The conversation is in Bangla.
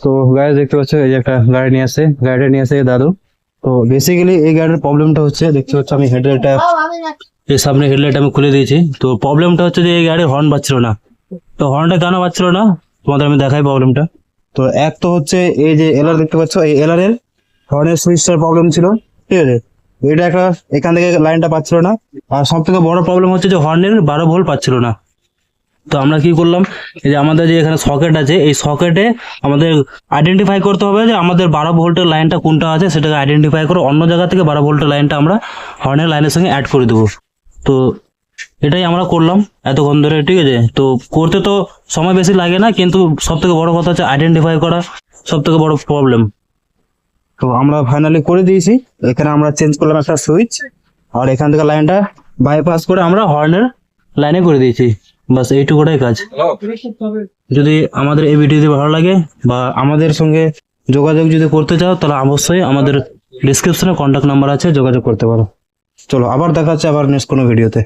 তো গাড়ি দেখতে পাচ্ছ, এই যে একটা গাড়ি নিয়ে আসে গাড়িটা নিয়ে আসে দাদু। তো বেসিক্যালি এই গাড়ির প্রবলেমটা হচ্ছে, দেখতে পাচ্ছ, আমি হেডলাইটটা এই সামনে হেডলাইট আমি খুলে দিয়েছি। তো প্রবলেমটা হচ্ছে যে এই গাড়ির হর্ন বাজছিল না। তো হর্নটা কেন বাজছিল না? তোমাদের আমি দেখাই প্রবলেমটা তো, এক তো হচ্ছে, এই যে এলার দেখতে পাচ্ছ, এই এলার এর হর্নের সুইচটার প্রবলেম ছিল, ঠিক আছে? এটা একটা, এখান থেকে লাইনটা পাচ্ছিল না। আর সব থেকে বড় প্রবলেম হচ্ছে যে হর্নের বারো ভোল্ট পাচ্ছিল না। তো আমরা কি করলাম? যে আমাদের যে এখানে সকেট আছে, এই সকেটে আমাদের আইডেন্টিফাই করতে হবে যে আমাদের বারো ভোল্টের লাইনটা কোনটা আছে, সেটাকে আইডেন্টিফাই করে অন্য জায়গা থেকে বারো ভোল্টের লাইনটা আমরা হর্নের লাইনের সঙ্গে অ্যাড করে দেবো। তো এটাই আমরা করলাম এতক্ষণ ধরে, ঠিক আছে? তো করতে তো সময় বেশি লাগে না, কিন্তু সব থেকে বড় কথা হচ্ছে আইডেন্টিফাই করা সব থেকে বড় প্রবলেম তো আমরা ফাইনালি করে দিয়েছি। এখানে আমরা চেঞ্জ করলাম একটা সুইচ আর এখান থেকে লাইনটা বাইপাস করে আমরা হর্নের লাইনে করে দিয়েছি। বাস এইটুকুটাই কাজ। যদি আমাদের এই ভিডিওটি ভালো লাগে বা আমাদের সঙ্গে যোগাযোগ যদি করতে চাও, তাহলে অবশ্যই আমাদের ডিসক্রিপশনে কন্ট্যাক্ট নাম্বার আছে, যোগাযোগ করতে পারো। চলো, আবার দেখা হচ্ছে আবার নেক্সট কোনো ভিডিওতে